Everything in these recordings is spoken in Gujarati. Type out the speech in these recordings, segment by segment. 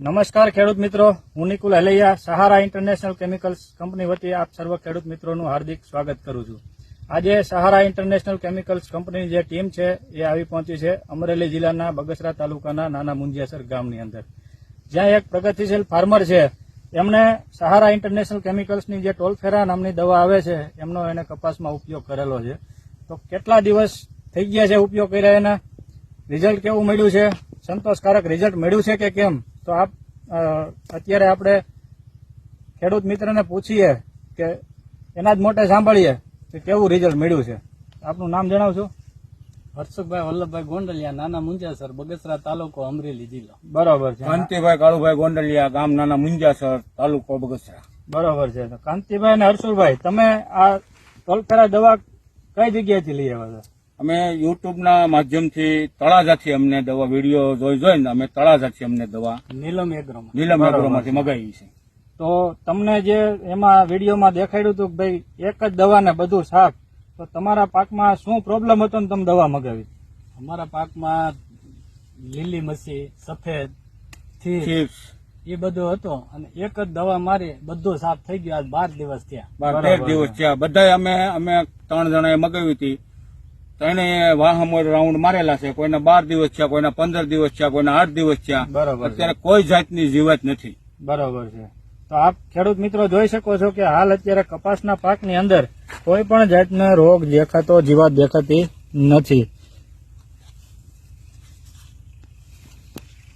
નમસ્કાર ખેડૂત મિત્રો. હું Nikul Halaiya, Sahara international chemicals company વતી આપ સર્વ ખેડૂત મિત્રોનું હાર્દિક સ્વાગત કરું છું. આજે સહારા ઇન્ટરનેશનલ કેમિકલ્સ કંપનીની જે ટીમ છે, એ આવી પહોંચી છે અમરેલી જિલ્લાના બગસરા તાલુકાના નાના મુંજિયાસર ગામની અંદર. જ્યાં એક પ્રગતિશીલ ફાર્મર છે. એમણે સહારા ઇન્ટરનેશનલ કેમિકલ્સની જે ટોલફેરા નામની દવા આવે છે, એમનો એને કપાસમાં ઉપયોગ કરેલો છે. તો કેટલા દિવસ થઈ ગયા છે ઉપયોગ કર્યા એના? રિઝલ્ટ કેવું મળ્યું છે? સંતોષકારક રિઝલ્ટ મળ્યું છે કે કેમ? તો આપ અત્યારે આપણે ખેડૂત મિત્રને પૂછીએ કે એના જ મોટે સાંભળીએ કે કેવું રિઝલ્ટ મળ્યું છે. આપનું નામ જણાવશો? હર્ષુકભાઈ વલ્લભભાઈ ગોંડલિયા નાના મુંજાસર બગસરા તાલુકો અમરેલી જિલ્લો. બરોબર છે. કાંતિભાઈ કાળુભાઈ ગોંડલિયા ગામ નાના મુંજાસર તાલુકો બગસરા. બરોબર છે. કાંતિભાઈ અને હર્ષુભાઈ તમે આ ટોલફેરા દવા કઈ જગ્યાએથી લઈ આવ્યા છો? અમે યુટ્યુબના માધ્યમથી તળાજાથી અમને દવા વીડિયો જોઈ જોઈને અમે તળાજાથી અમને દવા નીલમ એગ્રો નીલમ એગ્રોમાંથી મગાવી છે. તો તમને જે એમાં વિડીયોમાં દેખાડ્યું હતું કે ભાઈ એક જ દવાને બધું સાફ તો તમારા પાકમાં શું પ્રોબ્લેમ હતો ને તમે દવા મગાવી? અમારા પાકમાં લીલી મસી સફેદથી એ બધો હતો. અને એક જ દવા મારી બધું સાફ થઈ ગયું. આજ બાર દિવસ થયા. બાર તેર દિવસ થયા. બધા અમે અમે ત્રણ જણાએ મગાવી હતી. ત્રણે વાહમોર રાઉન્ડ મારેલા છે. કોઈના બાર દિવસ છે કોઈના પંદર દિવસ છે કોઈના આઠ દિવસ થયા. બરોબર અત્યારે કોઈ જાતની જીવત નથી. બરોબર છે. તો આપ ખેડૂત મિત્રો જોઈ શકો છો કે હાલ અત્યારે કપાસના પાકની અંદર કોઈ પણ જાતનો રોગ દેખાતો જીવાત દેખાતી નથી.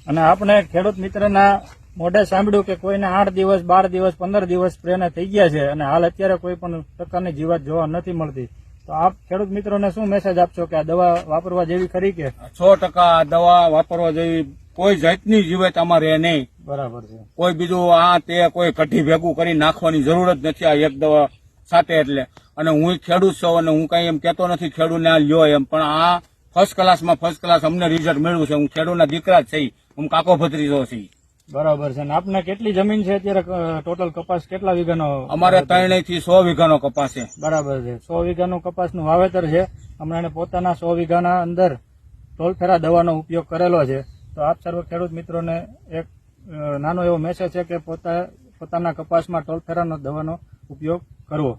અને આપણે ખેડૂત મિત્રના મોઢે સાંભળ્યું કે કોઈને આઠ દિવસ બાર દિવસ પંદર દિવસ સ્પ્રેને થઈ ગયા છે અને હાલ અત્યારે કોઈ પણ પ્રકારની જીવાત જોવા નથી મળતી. તો આપ ખેડૂત મિત્રોને શું મેસેજ આપશો કે આ દવા વાપરવા જેવી ખરી કે? સો ટકા આ દવા વાપરવા જેવી કોઈ જાતની જીવત અમારે નહીં. બરાબર છે. કોઈ બીજું આ તે કોઈ કઢી ભેગું કરી નાખવાની જરૂર જ નથી આ એક દવા સાથે એટલે. અને હું ખેડૂત છું અને હું કઈ એમ કેતો નથી ખેડૂતને આ લ્યો એમ. પણ આ ફર્સ્ટ ક્લાસમાં ફર્સ્ટ ક્લાસ અમને રિઝલ્ટ મળ્યું છે. હું ખેડૂતના દીકરા જ છું. હું કાકો ભત્રીજો છે. બરાબર છે. આપને કેટલી જમીન છે અત્યારે ટોટલ કપાસ કેટલા વીઘાનો અમારે ત્રણથી સો વીઘાનો કપાસ છે. બરાબર છે. સો વીઘાનો કપાસનું વાવેતર છે. હમણાં પોતાના સો વીઘાના અંદર ટોલફેરા દવાનો ઉપયોગ કરેલો છે. તો આપ સર્વ ખેડૂત મિત્રોને એક નાનો એવો મેસેજ છે કે પોતા પોતાના કપાસમાં ટોલફેરાનો દવાનો ઉપયોગ કરવો.